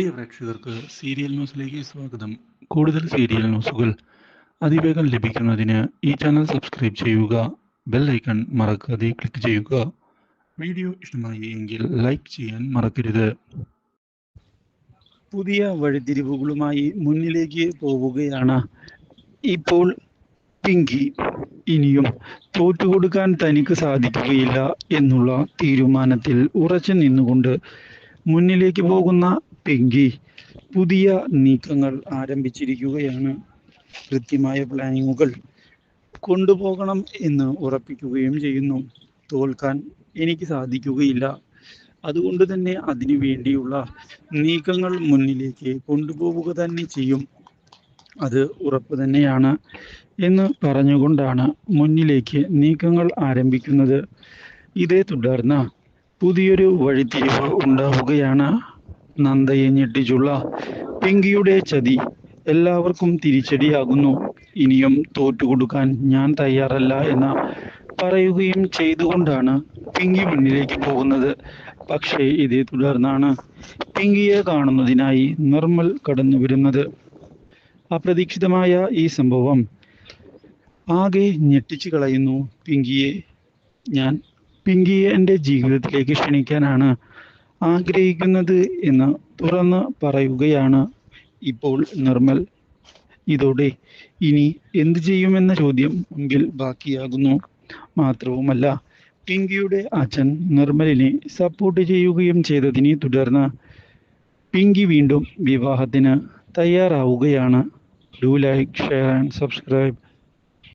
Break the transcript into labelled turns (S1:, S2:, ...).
S1: പ്രിയ പ്രേക്ഷകർക്ക് സീരിയൽ ന്യൂസിലേക്ക് സ്വാഗതം. കൂടുതൽ സീരിയൽ ന്യൂസുകൾ അതിവേഗം ലഭിക്കുന്നതിന് ഈ ചാനൽ സബ്സ്ക്രൈബ് ചെയ്യുക ബെൽ ഐക്കൺ മറക്കാതെ ക്ലിക്ക് ചെയ്യുക. വീഡിയോ ഇഷ്ടമായി എങ്കിൽ ലൈക്ക് ചെയ്യാൻ മറക്കരുത്. പുതിയ വഴിത്തിരിവുകളുമായി മുന്നിലേക്ക് പോവുകയാണ് ഇപ്പോൾ പിങ്കി. ഇനിയും തോറ്റുകൊടുക്കാൻ തനിക്ക് സാധിക്കുകയില്ല എന്നുള്ള തീരുമാനത്തിൽ ഉറച്ചു നിന്നുകൊണ്ട് മുന്നിലേക്ക് പോകുന്ന പിങ്കി പുതിയ നീക്കങ്ങൾ ആരംഭിച്ചിരിക്കുകയാണ്. കൃത്യമായ പ്ലാനിങ്ങുകൾ കൊണ്ടുപോകണം എന്ന് ഉറപ്പിക്കുകയും ചെയ്യുന്നു. തോൽക്കാൻ എനിക്ക് സാധിക്കുകയില്ല. അതുകൊണ്ട് തന്നെ അതിനു വേണ്ടിയുള്ള നീക്കങ്ങൾ മുന്നിലേക്ക് കൊണ്ടുപോവുക തന്നെ ചെയ്യും. അത് ഉറപ്പ് തന്നെയാണ് എന്ന് പറഞ്ഞുകൊണ്ടാണ് മുന്നിലേക്ക് നീക്കങ്ങൾ ആരംഭിക്കുന്നത്. ഇതേ തുടർന്ന് പുതിയൊരു വഴിത്തിരിവ് ഉണ്ടാവുകയാണ്. നന്ദയെ ഞെട്ടിച്ചുള്ള പിങ്കിയുടെ ചതി എല്ലാവർക്കും തിരിച്ചടിയാകുന്നു. ഇനിയും തോറ്റുകൊടുക്കാൻ ഞാൻ തയ്യാറല്ല എന്ന് പറയുകയും ചെയ്തുകൊണ്ടാണ് പിങ്കി മുന്നിലേക്ക് പോകുന്നത്. പക്ഷേ ഇതേ തുടർന്നാണ് പിങ്കിയെ കാണുന്നതിനായി നിർമ്മൽ കടന്നു വരുന്നത് അപ്രതീക്ഷിതമായ ഈ സംഭവം ആകെ ഞെട്ടിച്ചു കളയുന്നു പിങ്കിയെ. ഞാൻ പിങ്കിയെ എന്റെ ജീവിതത്തിലേക്ക് ക്ഷണിക്കാനാണ് ആഗ്രഹിക്കുന്നത് എന്ന് തുറന്ന് പറയുകയാണ് ഇപ്പോൾ നിർമ്മൽ. ഇതോടെ ഇനി എന്ത് ചെയ്യുമെന്ന ചോദ്യം മുമ്പിൽ ബാക്കിയാകുന്നു. മാത്രവുമല്ല പിങ്കിയുടെ അച്ഛൻ നിർമ്മലിനെ സപ്പോർട്ട് ചെയ്യുകയും ചെയ്തതിനെ തുടർന്ന് പിങ്കി വീണ്ടും വിവാഹത്തിന് തയ്യാറാവുകയാണ്. Do like share and subscribe